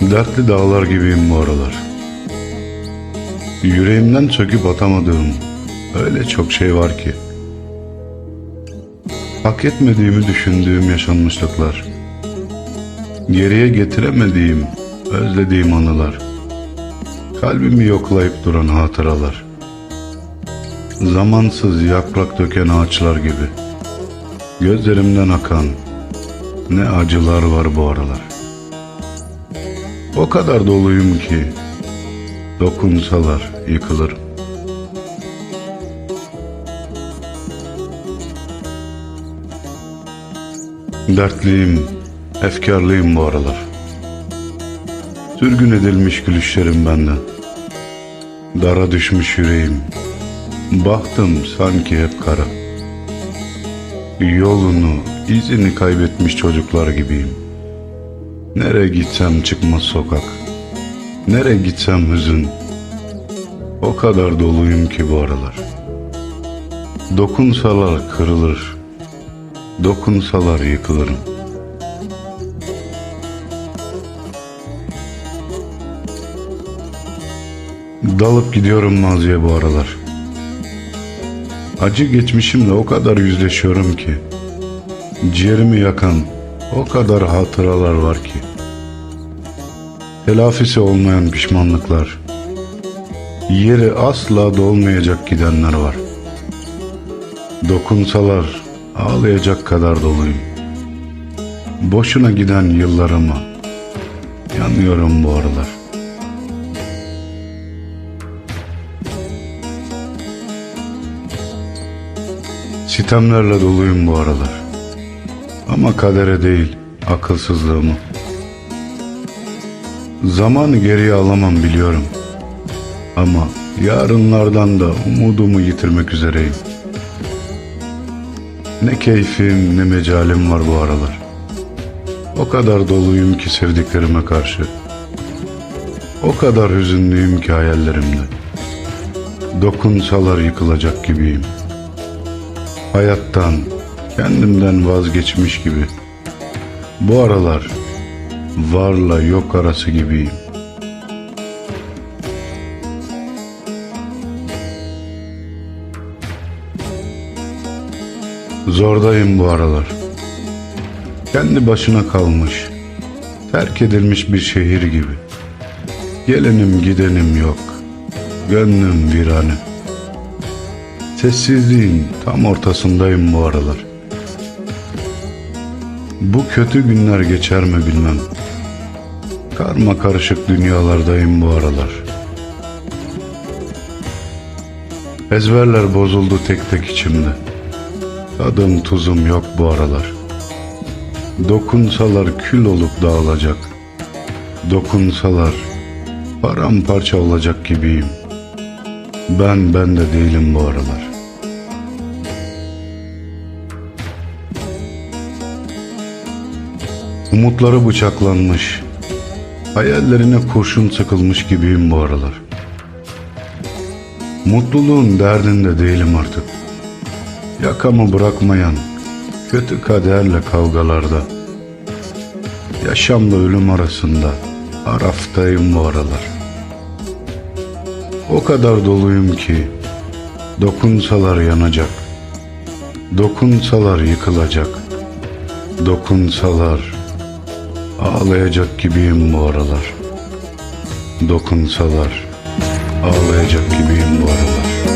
Dertli dağlar gibiyim bu aralar. Yüreğimden söküp atamadığım öyle çok şey var ki. Hak etmediğimi düşündüğüm yaşanmışlıklar. Geriye getiremediğim, özlediğim anılar. Kalbimi yoklayıp duran hatıralar. Zamansız yaprak döken ağaçlar gibi. Gözlerimden akan ne acılar var bu aralar. O kadar doluyum ki dokunsalar yıkılırım. Dertliyim, efkarlıyım bu aralar. Sürgün edilmiş gülüşlerim benden. Dara düşmüş yüreğim. Bahtım sanki hep kara. Yolunu, izini kaybetmiş çocuklar gibiyim. Nereye gitsem çıkmaz sokak. Nereye gitsem hüzün. O kadar doluyum ki bu aralar. Dokunsalar kırılır. Dokunsalar yıkılırım. Dalıp gidiyorum maziye bu aralar. Acı geçmişimle o kadar yüzleşiyorum ki. Ciğerimi yakan o kadar hatıralar var ki. Telafisi olmayan pişmanlıklar. Yeri asla dolmayacak gidenler var. Dokunsalar ağlayacak kadar doluyum. Boşuna giden yıllarıma yanıyorum bu aralar. Sitemlerle doluyum bu aralar. Ama kadere değil, akılsızlığımı. Zamanı geriye alamam biliyorum. Ama yarınlardan da umudumu yitirmek üzereyim. Ne keyfim ne mecalim var bu aralar. O kadar doluyum ki sevdiklerime karşı. O kadar hüzünlüyüm ki hayallerimde. Dokunsalar yıkılacak gibiyim. Hayattan, kendimden vazgeçmiş gibi. Bu aralar varla yok arası gibiyim. Zordayım bu aralar. Kendi başına kalmış, terk edilmiş bir şehir gibi. Gelenim gidenim yok, gönlüm virane. Sessizliğin tam ortasındayım bu aralar. Bu kötü günler geçer mi bilmem. Karma karışık dünyalardayım bu aralar. Ezberler bozuldu tek tek içimde. Tadım tuzum yok bu aralar. Dokunsalar kül olup dağılacak. Dokunsalar paramparça olacak gibiyim. Ben ben de değilim bu aralar. Umutları bıçaklanmış, hayallerine kurşun sıkılmış gibiyim bu aralar. Mutluluğun derdinde değilim artık. Yakamı bırakmayan kötü kaderle kavgalarda. Yaşamla ölüm arasında araftayım bu aralar. O kadar doluyum ki dokunsalar yanacak. Dokunsalar yıkılacak. Dokunsalar Ağlayacak gibiyim bu aralar. Dokunsalar Ağlayacak gibiyim bu aralar.